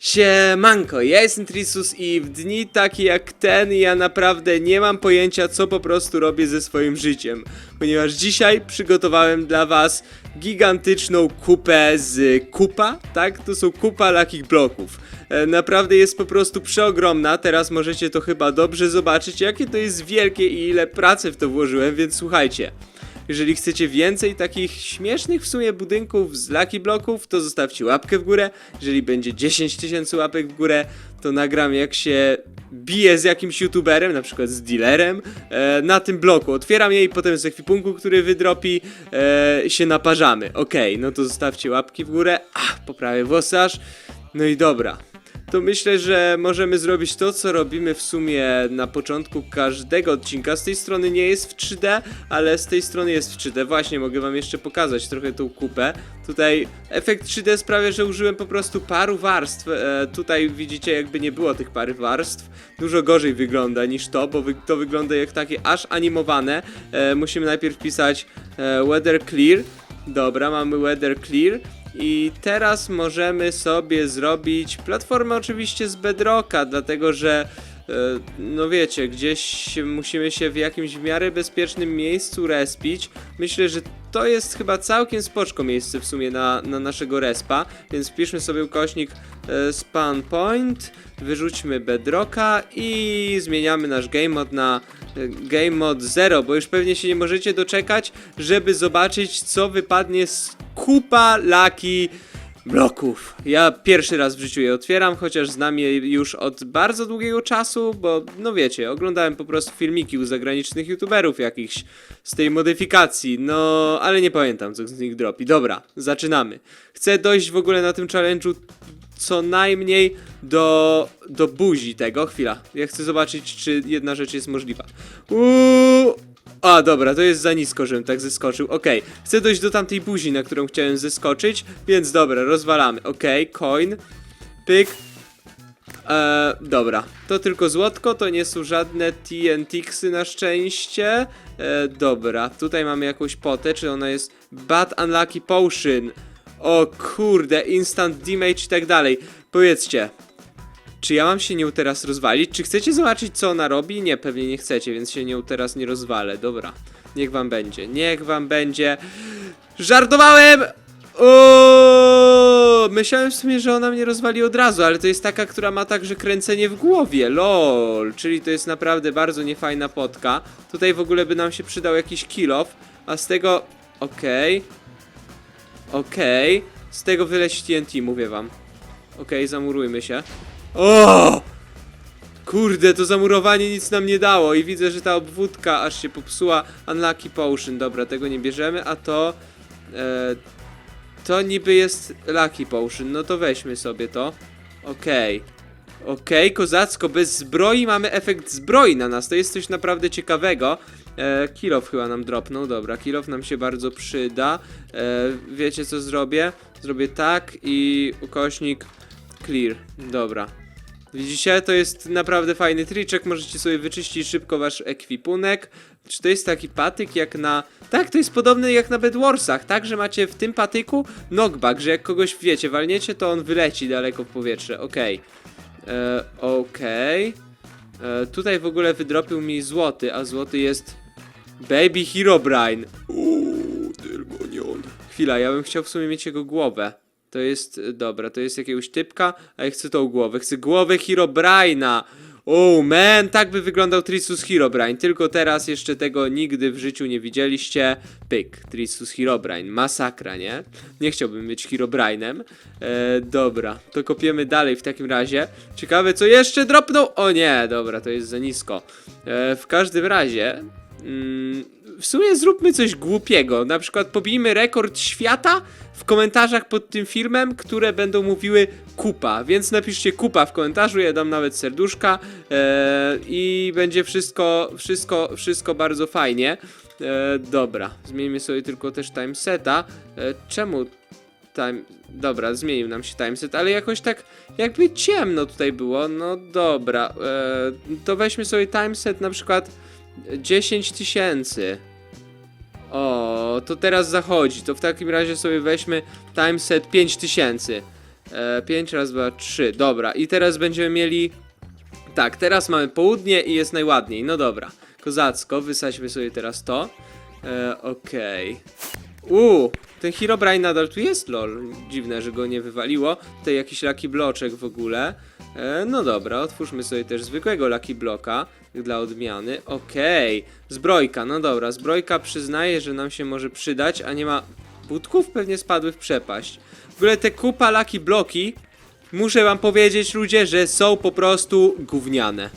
Siemanko, ja jestem Trisus i w dni takie jak ten ja naprawdę nie mam pojęcia co po prostu robię ze swoim życiem Ponieważ dzisiaj przygotowałem dla was gigantyczną kupę z kupa, tak? To są kupa lakich bloków e, Naprawdę jest po prostu przeogromna, teraz możecie to chyba dobrze zobaczyć jakie to jest wielkie i ile pracy w to włożyłem, więc słuchajcie jeżeli chcecie więcej takich śmiesznych w sumie budynków z Lucky Bloków, to zostawcie łapkę w górę. Jeżeli będzie 10 tysięcy łapek w górę, to nagram jak się bije z jakimś youtuberem, na przykład z dealerem, e, na tym bloku. Otwieram je i potem z ekwipunku, który wydropi, e, się naparzamy. Okej, no to zostawcie łapki w górę. Ach, poprawię włosarz. No i dobra. To myślę, że możemy zrobić to, co robimy w sumie na początku każdego odcinka. Z tej strony nie jest w 3D, ale z tej strony jest w 3D. Właśnie, mogę wam jeszcze pokazać trochę tą kupę. Tutaj efekt 3D sprawia, że użyłem po prostu paru warstw. E, tutaj widzicie, jakby nie było tych pary warstw. Dużo gorzej wygląda niż to, bo wy, to wygląda jak takie aż animowane. E, musimy najpierw pisać e, weather clear. Dobra, mamy weather clear. I teraz możemy sobie zrobić platformę oczywiście z bedrocka, dlatego że e, no wiecie, gdzieś musimy się w jakimś w miarę bezpiecznym miejscu respić. Myślę, że to jest chyba całkiem spoczko miejsce w sumie na, na naszego respa, więc wpiszmy sobie ukośnik e, spawn point, wyrzućmy bedrocka i zmieniamy nasz game mode na e, game mode 0, bo już pewnie się nie możecie doczekać, żeby zobaczyć co wypadnie z kupa laki bloków. Ja pierwszy raz w życiu je otwieram, chociaż znam je już od bardzo długiego czasu, bo no wiecie, oglądałem po prostu filmiki u zagranicznych youtuberów jakichś z tej modyfikacji, no ale nie pamiętam co z nich dropi. Dobra, zaczynamy. Chcę dojść w ogóle na tym challenge'u co najmniej do, do buzi tego. Chwila, ja chcę zobaczyć, czy jedna rzecz jest możliwa. Uuu, a, dobra, to jest za nisko, żebym tak zeskoczył. Okej, chcę dojść do tamtej buzi, na którą chciałem zeskoczyć, więc dobra, rozwalamy. Okej, coin, pyk. Eee, dobra, to tylko złotko, to nie są żadne TNT-ksy na szczęście. Eee, dobra, tutaj mamy jakąś potę, czy ona jest Bad Unlucky Potion. O kurde, instant damage i tak dalej. Powiedzcie, czy ja mam się nią teraz rozwalić? Czy chcecie zobaczyć, co ona robi? Nie, pewnie nie chcecie, więc się nią teraz nie rozwalę. Dobra, niech wam będzie. Niech wam będzie. Żartowałem! O, myślałem w sumie, że ona mnie rozwali od razu, ale to jest taka, która ma także kręcenie w głowie. LOL, czyli to jest naprawdę bardzo niefajna potka. Tutaj w ogóle by nam się przydał jakiś kill off, a z tego. Okej. Okej. Z tego wyleć TNT, mówię wam. Okej, zamurujmy się. O! Kurde, to zamurowanie nic nam nie dało i widzę, że ta obwódka aż się popsuła. Unlucky Potion, dobra, tego nie bierzemy, a to... E, to niby jest Lucky Potion, no to weźmy sobie to. Okej. Okej, kozacko, bez zbroi mamy efekt zbroi na nas, to jest coś naprawdę ciekawego. E, kilof chyba nam dropnął, dobra, kilof nam się bardzo przyda. E, wiecie co zrobię? Zrobię tak i ukośnik clear, dobra. Widzicie, to jest naprawdę fajny triczek, możecie sobie wyczyścić szybko wasz ekwipunek. Czy to jest taki patyk jak na... Tak, to jest podobny jak na Bedwarsach, tak, że macie w tym patyku knockback, że jak kogoś, wiecie, walniecie, to on wyleci daleko w powietrze, okej. E, Okej. E, Tutaj w ogóle wydropił mi złoty, a złoty jest Baby Herobrine. Uuu, tylko. Chwila, ja bym chciał w sumie mieć jego głowę. To jest, e, dobra, to jest jakiegoś typka, a ja chcę tą głowę. Chcę głowę Herobrine'a. Oh man, tak by wyglądał Trisus Herobrine, tylko teraz jeszcze tego nigdy w życiu nie widzieliście. Pyk, Trisus Herobrine, masakra, nie? Nie chciałbym być Herobrine'em. E, dobra, to kopiemy dalej w takim razie. Ciekawe co jeszcze dropnął? O nie, dobra, to jest za nisko. E, w każdym razie... Mm, w sumie zróbmy coś głupiego. Na przykład pobijmy rekord świata w komentarzach pod tym filmem, które będą mówiły kupa. Więc napiszcie kupa w komentarzu, ja dam nawet serduszka e, i będzie wszystko, wszystko, wszystko bardzo fajnie. E, dobra, zmienimy sobie tylko też timeseta. E, czemu time... Dobra, zmienił nam się timeset, ale jakoś tak jakby ciemno tutaj było. No dobra, to weźmy sobie timeset na przykład 10 tysięcy. O, to teraz zachodzi. To w takim razie sobie weźmy timeset 5000. E, 5 raz, 2, 3. Dobra, i teraz będziemy mieli. Tak, teraz mamy południe i jest najładniej. No dobra. Kozacko, wysadźmy sobie teraz to. E, Okej. Uuu, ten Herobrine nadal tu jest, lol. Dziwne, że go nie wywaliło. Tutaj jakiś Lucky Bloczek w ogóle. E, no dobra, otwórzmy sobie też zwykłego Lucky Bloka dla odmiany. Okej, zbrojka, no dobra, zbrojka przyznaje, że nam się może przydać, a nie ma budków, pewnie spadły w przepaść. W ogóle te kupa Lucky Bloki, muszę wam powiedzieć ludzie, że są po prostu gówniane.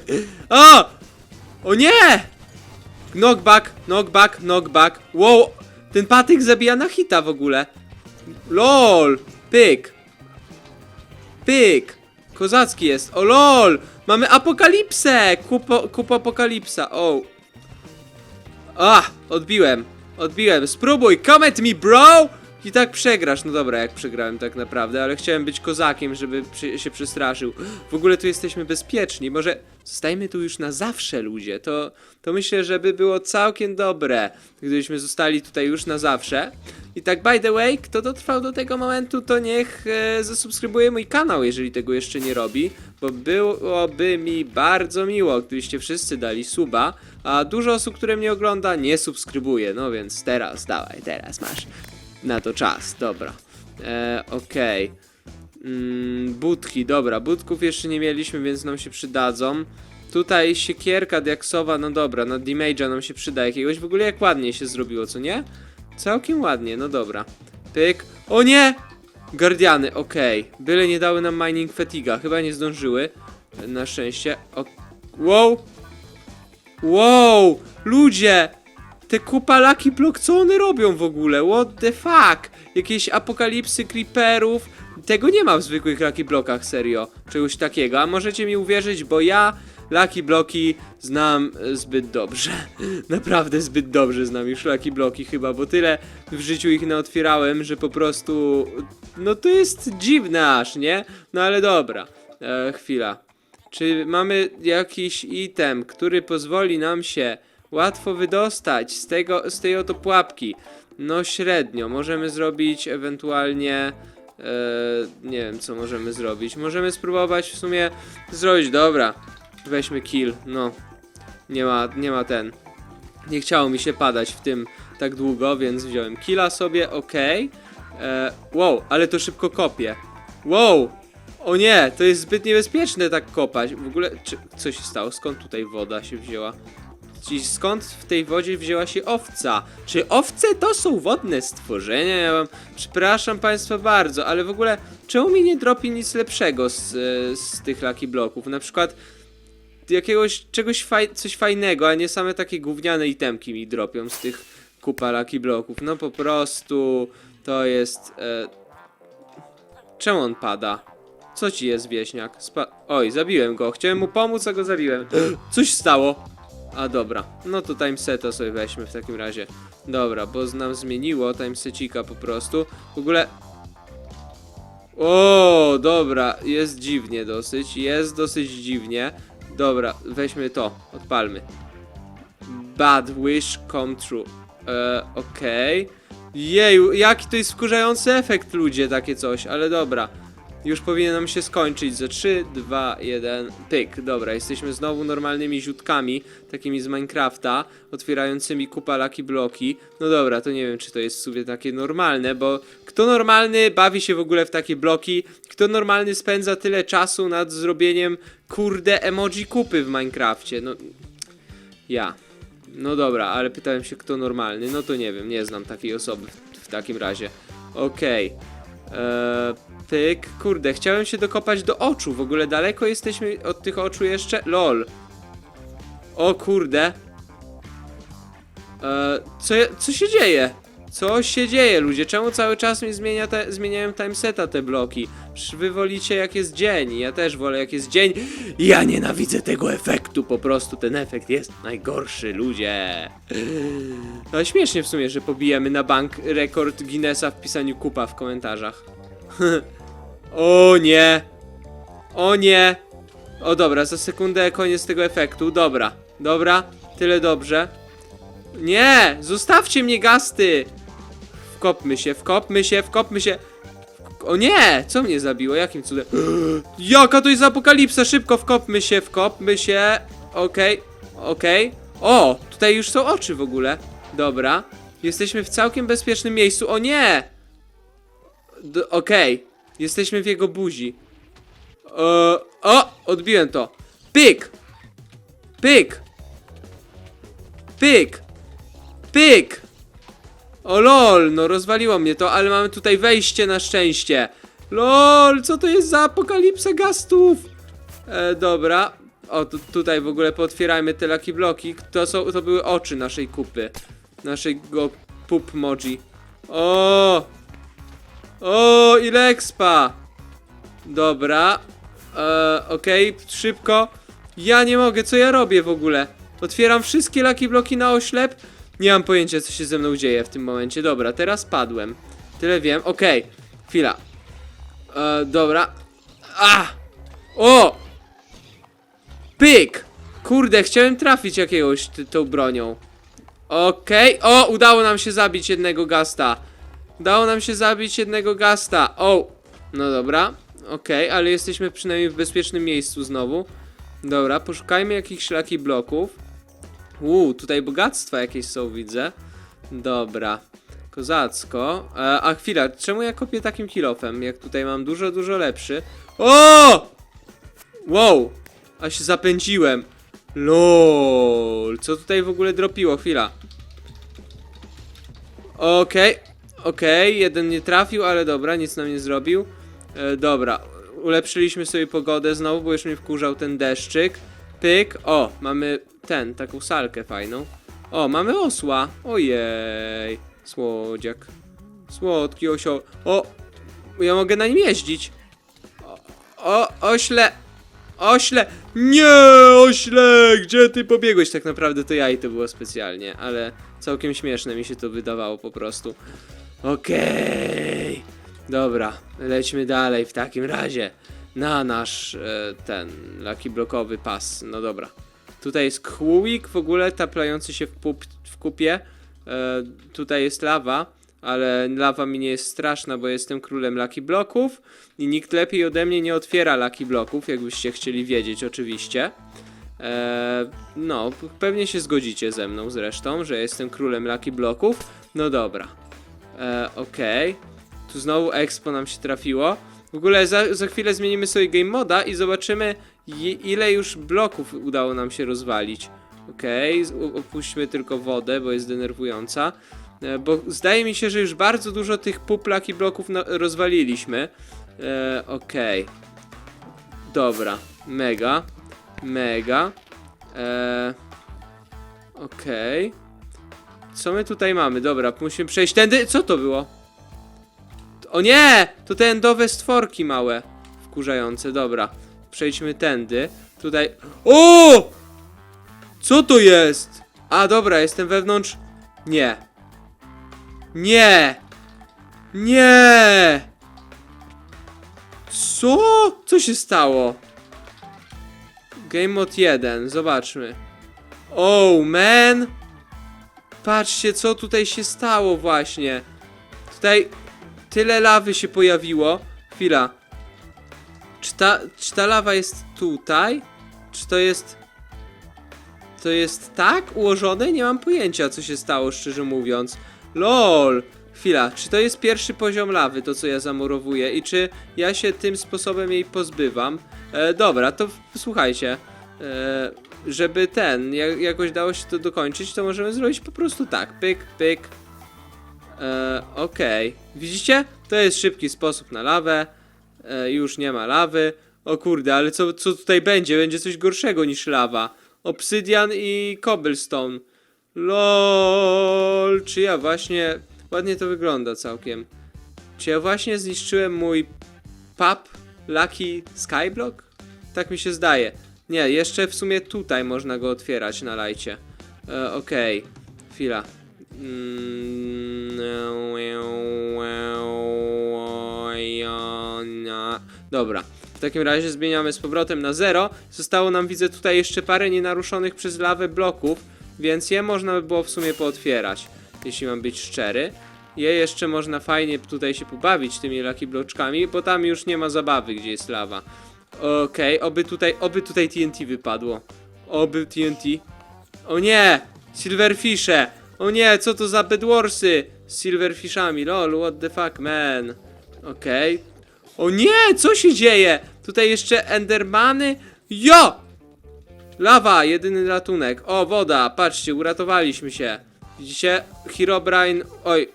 o! O nie! Knockback, knockback, knockback. Wow, ten patyk zabija na hita w ogóle. LOL, pyk. Pyk. Kozacki jest. O lol! Mamy apokalipsę! Kupo, kup apokalipsa. O. A, odbiłem. Odbiłem. Spróbuj, come at me, bro! I tak przegrasz. No dobra, jak przegrałem tak naprawdę, ale chciałem być kozakiem, żeby przy, się przestraszył. W ogóle tu jesteśmy bezpieczni. Może zostajmy tu już na zawsze, ludzie. To, to myślę, że by było całkiem dobre, gdybyśmy zostali tutaj już na zawsze. I tak, by the way, kto dotrwał do tego momentu, to niech e, zasubskrybuje mój kanał, jeżeli tego jeszcze nie robi, bo byłoby mi bardzo miło, gdybyście wszyscy dali suba, a dużo osób, które mnie ogląda, nie subskrybuje, no więc teraz, dawaj, teraz masz na to czas, dobra. E, Okej. Mm, budki, dobra, budków jeszcze nie mieliśmy, więc nam się przydadzą. Tutaj siekierka diaksowa, no dobra, na damage'a nam się przyda jakiegoś. W ogóle jak ładnie się zrobiło, co nie? Całkiem ładnie, no dobra. Pyk. O nie! Guardiany, okej. Byle nie dały nam mining fatiga. Chyba nie zdążyły. Na szczęście. O... Wow! Wow! Ludzie! Te kupa Lucky Block, co one robią w ogóle? What the fuck? Jakieś apokalipsy creeperów. Tego nie ma w zwykłych Lucky Blockach, serio. Czegoś takiego. A możecie mi uwierzyć, bo ja Lucky Bloki znam e, zbyt dobrze. Naprawdę zbyt dobrze znam już Lucky Bloki chyba, bo tyle w życiu ich naotwierałem, że po prostu... No to jest dziwne aż, nie? No ale dobra. E, chwila. Czy mamy jakiś item, który pozwoli nam się łatwo wydostać z, tego, z tej oto pułapki? No średnio. Możemy zrobić ewentualnie... E, nie wiem, co możemy zrobić. Możemy spróbować w sumie zrobić, dobra. Weźmy kill, no. Nie ma, nie ma ten. Nie chciało mi się padać w tym tak długo, więc wziąłem killa sobie, okej. E, Wow, ale to szybko kopie. Wow! O nie, to jest zbyt niebezpieczne tak kopać. W ogóle, czy, co się stało? Skąd tutaj woda się wzięła? Skąd w tej wodzie wzięła się owca? Czy owce to są wodne stworzenia? Ja wam przepraszam państwa bardzo, ale w ogóle czemu mi nie dropi nic lepszego z, z tych Lucky Bloków? Na przykład jakiegoś czegoś faj, coś fajnego, a nie same takie gówniane itemki mi dropią z tych kupa Lucky Bloków. No po prostu to jest... E... Czemu on pada? Co ci jest, wieśniak? Spa Oj, zabiłem go. Chciałem mu pomóc, a go zabiłem. Coś stało. A dobra, no to timeseta sobie weźmy w takim razie. Dobra, bo nam zmieniło timesecika po prostu. W ogóle... O, dobra, jest dziwnie dosyć, jest dosyć dziwnie. Dobra, weźmy to, odpalmy. Bad wish come true. E, okej. Jeju, jaki to jest wkurzający efekt, ludzie, takie coś, ale dobra. Już powinien nam się skończyć za 3, 2, 1, pyk. Dobra, jesteśmy znowu normalnymi ziutkami, takimi z Minecrafta, otwierającymi kupa Lucky Bloki. No dobra, to nie wiem, czy to jest w sumie takie normalne, bo kto normalny bawi się w ogóle w takie bloki? Kto normalny spędza tyle czasu nad zrobieniem, kurde, emoji kupy w Minecrafcie? No, ja. No dobra, ale pytałem się, kto normalny. No to nie wiem, nie znam takiej osoby w, w takim razie. Okej. Eee, pyk. Kurde, chciałem się dokopać do oczu. W ogóle daleko jesteśmy od tych oczu jeszcze? LOL. O kurde. Eee, co, co się dzieje? Co się dzieje, ludzie? Czemu cały czas mi zmienia te, zmieniają timeseta te bloki? Przecież wy wolicie jak jest dzień. Ja też wolę jak jest dzień. Ja nienawidzę tego efektu. Po prostu ten efekt jest najgorszy, ludzie. No śmiesznie w sumie, że pobijemy na bank rekord Guinnessa w pisaniu kupa w komentarzach. o nie. O nie. O dobra, za sekundę koniec tego efektu. Dobra, dobra, tyle dobrze. Nie! Zostawcie mnie, gasty! Wkopmy się, wkopmy się, wkopmy się. O nie! Co mnie zabiło? Jakim cudem? Jaka to jest apokalipsa? Szybko wkopmy się, wkopmy się. Okej, okej. O! Tutaj już są oczy w ogóle. Dobra. Jesteśmy w całkiem bezpiecznym miejscu. O nie! Okej. Jesteśmy w jego buzi. E, o! Odbiłem to. Pyk! Pyk! Pyk! Pyk! O lol, no rozwaliło mnie to, ale mamy tutaj wejście na szczęście. Lol, co to jest za apokalipsa gastów? E, dobra. O, tu, tutaj w ogóle pootwierajmy te lucky bloki. To, są, to były oczy naszej kupy. Naszego pup moji. O! O, ile expa! Dobra. E, Okej, szybko. Ja nie mogę, co ja robię w ogóle? Otwieram wszystkie lucky bloki na oślep. Nie mam pojęcia, co się ze mną dzieje w tym momencie. Dobra, teraz padłem. Tyle wiem. Okej, chwila. E, dobra. A! O! Pyk! Kurde, chciałem trafić jakiegoś tą bronią. Okej. O, udało nam się zabić jednego gasta. Udało nam się zabić jednego gasta. O! No dobra. Okej, ale jesteśmy przynajmniej w bezpiecznym miejscu znowu. Dobra, poszukajmy jakichś lucky bloków. Uuu, tutaj bogactwa jakieś są, widzę. Dobra. Kozacko. E, a chwila, czemu ja kopię takim kilofem, jak tutaj mam dużo, dużo lepszy? O! Wow! A się zapędziłem. LOL. Co tutaj w ogóle dropiło? Chwila. Okej. Okej, jeden nie trafił, ale dobra, nic nam nie zrobił. E, dobra, ulepszyliśmy sobie pogodę znowu, bo już mnie wkurzał ten deszczyk. Pyk, o, mamy ten, taką salkę fajną. O, mamy osła. Ojej, słodziak. Słodki osioł. O, ja mogę na nim jeździć. O, o ośle. Ośle! Nie, ośle! Gdzie ty pobiegłeś? Tak naprawdę to ja i to było specjalnie, ale całkiem śmieszne mi się to wydawało po prostu. Okej. Dobra, lećmy dalej w takim razie. Na nasz e, ten laki blokowy pas. No dobra. Tutaj jest kłółik w ogóle taplający się w, pup, w kupie. E, tutaj jest lawa, ale lawa mi nie jest straszna, bo jestem królem laki bloków i nikt lepiej ode mnie nie otwiera laki bloków, jakbyście chcieli wiedzieć oczywiście. E, no, pewnie się zgodzicie ze mną zresztą, że jestem królem laki bloków. No dobra. E, Okej. Tu znowu expo nam się trafiło. W ogóle za, za chwilę zmienimy sobie game moda i zobaczymy ile już bloków udało nam się rozwalić. Okej, u- opuśćmy tylko wodę, bo jest denerwująca. E, bo zdaje mi się, że już bardzo dużo tych puplak i bloków rozwaliliśmy. E, Okej. Dobra, mega. Mega. E, Okej. Co my tutaj mamy? Dobra, musimy przejść tędy. Co to było? O nie! To te endowe stworki małe. Wkurzające, dobra. Przejdźmy tędy. Tutaj. O! Co to jest? A, dobra, jestem wewnątrz. Nie. Nie! Nie! Co? Co się stało? Game Mode 1, zobaczmy. Oh, man! Patrzcie, co tutaj się stało właśnie. Tutaj tyle lawy się pojawiło. Chwila. Czy ta, czy ta lawa jest tutaj? Czy to jest... To jest tak ułożone? Nie mam pojęcia, co się stało, szczerze mówiąc. LOL! Chwila, czy to jest pierwszy poziom lawy, to co ja zamurowuję i czy ja się tym sposobem jej pozbywam? E, dobra, to słuchajcie. E, żeby ten, jak, jakoś dało się to dokończyć, to możemy zrobić po prostu tak. Pyk, pyk. E, Okej. Widzicie? To jest szybki sposób na lawę. E, już nie ma lawy. O kurde, ale co, co tutaj będzie? Będzie coś gorszego niż lawa. Obsydian i cobblestone. LOL, czy ja właśnie... Ładnie to wygląda całkiem. Czy ja właśnie zniszczyłem mój pub Lucky Skyblock? Tak mi się zdaje. Nie, jeszcze w sumie tutaj można go otwierać na lajcie. E, Okej, chwila. Dobra, w takim razie zmieniamy z powrotem na zero. Zostało nam, widzę, tutaj jeszcze parę nienaruszonych przez lawę bloków, więc je można by było w sumie pootwierać, jeśli mam być szczery. je jeszcze można fajnie tutaj się pobawić tymi Lucky Bloczkami, bo tam już nie ma zabawy, gdzie jest lawa. Okej, oby tutaj, oby tutaj TNT wypadło. Oby TNT. O nie! Silverfishe! O nie, co to za bedwarsy z silverfishami? Lol, what the fuck, man. Okej. O nie, co się dzieje? Tutaj jeszcze endermany? Jo! Lawa, jedyny ratunek. O, woda, patrzcie, uratowaliśmy się. Widzicie? Herobrine, oj.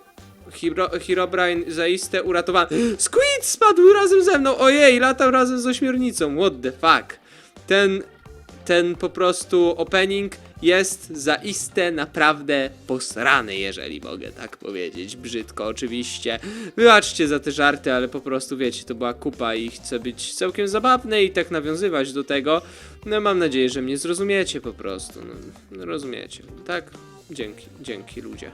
Hero, Herobrine zaiste uratowany. Squid spadł razem ze mną! Ojej, latał razem z ośmiornicą. What the fuck? Ten, ten po prostu opening jest zaiste naprawdę posrany, jeżeli mogę tak powiedzieć. Brzydko, oczywiście. Wybaczcie za te żarty, ale po prostu wiecie, to była kupa i chcę być całkiem zabawny i tak nawiązywać do tego. No mam nadzieję, że mnie zrozumiecie po prostu. No, no rozumiecie, tak? Dzięki, dzięki ludzie.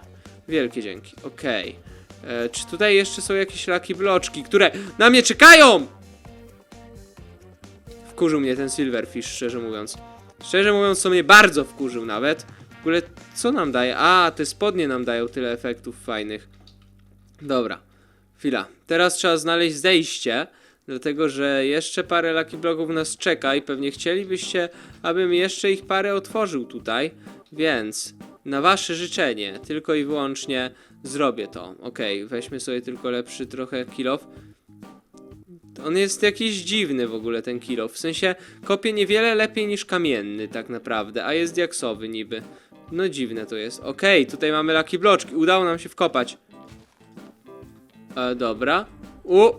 Wielkie dzięki. Okej. E, Czy tutaj jeszcze są jakieś laki bloczki, które na mnie czekają? Wkurzył mnie ten Silverfish, szczerze mówiąc. Szczerze mówiąc, co mnie bardzo wkurzył nawet. W ogóle, co nam daje? A, te spodnie nam dają tyle efektów fajnych. Dobra, chwila. Teraz trzeba znaleźć zejście, dlatego że jeszcze parę Lucky Bloków nas czeka i pewnie chcielibyście, abym jeszcze ich parę otworzył tutaj, więc na wasze życzenie, tylko i wyłącznie zrobię to. Okej, weźmy sobie tylko lepszy trochę kill off. On jest jakiś dziwny w ogóle ten kilo. W sensie kopie niewiele lepiej niż kamienny tak naprawdę, a jest diaksowy niby. No dziwne to jest. Okej, tutaj mamy laki bloczki. Udało nam się wkopać. E, dobra. U!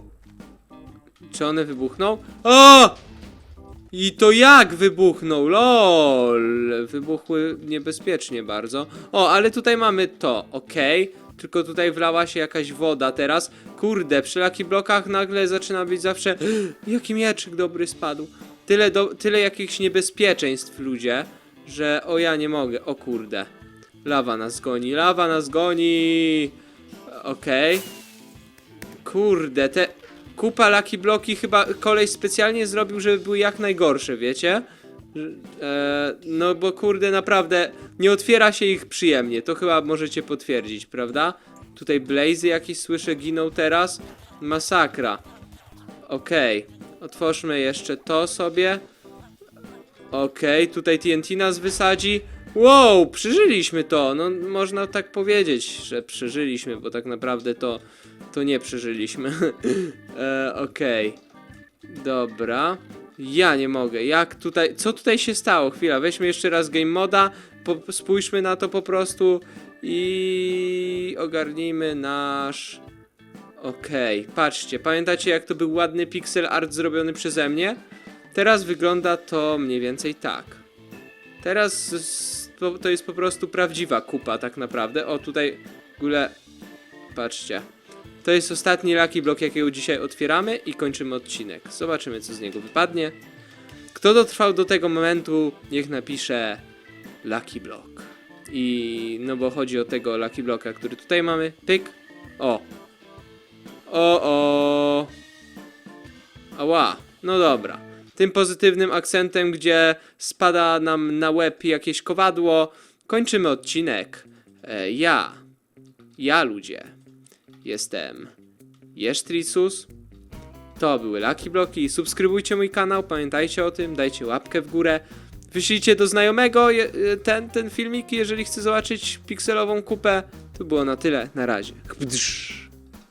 Czy one wybuchną? O! I to jak wybuchnął? LOL! Wybuchły niebezpiecznie bardzo. O, ale tutaj mamy to, okej. Tylko tutaj wlała się jakaś woda teraz. Kurde, przy laki blokach nagle zaczyna być zawsze. Jaki mieczyk dobry spadł. Tyle, do, tyle jakichś niebezpieczeństw, ludzie, że o ja nie mogę. O kurde. Lawa nas goni, lawa nas goni. Okej. Kurde, te kupa laki bloki chyba kolej specjalnie zrobił, żeby były jak najgorsze, wiecie? E, no bo kurde, naprawdę nie otwiera się ich przyjemnie, to chyba możecie potwierdzić, prawda? Tutaj blazy jakieś słyszę giną teraz. Masakra. Okej, otwórzmy jeszcze to sobie. Okej, tutaj TNT nas wysadzi. Wow, przeżyliśmy to. No, można tak powiedzieć, że przeżyliśmy, bo tak naprawdę to, to nie przeżyliśmy. e, Okej. Dobra. Ja nie mogę. Jak tutaj. Co tutaj się stało? Chwila, weźmy jeszcze raz game moda. Po, spójrzmy na to po prostu. I ogarnijmy nasz. Okej, patrzcie, pamiętacie jak to był ładny pixel art zrobiony przeze mnie? Teraz wygląda to mniej więcej tak. Teraz to jest po prostu prawdziwa kupa tak naprawdę. O, tutaj w ogóle patrzcie. To jest ostatni Lucky Block, jakiego dzisiaj otwieramy i kończymy odcinek. Zobaczymy, co z niego wypadnie. Kto dotrwał do tego momentu, niech napisze Lucky Block. I no bo chodzi o tego Lucky Blocka, który tutaj mamy. Pyk. O. O, o. Ała. No dobra. Tym pozytywnym akcentem, gdzie spada nam na łeb jakieś kowadło, kończymy odcinek. E, ja. Ja, ludzie. Jestem Jesztricus. To były Lucky Bloki. Subskrybujcie mój kanał, pamiętajcie o tym, dajcie łapkę w górę. Wyślijcie do znajomego e, ten, ten filmik, jeżeli chce zobaczyć pikselową kupę. To było na tyle, na razie. Bdrz.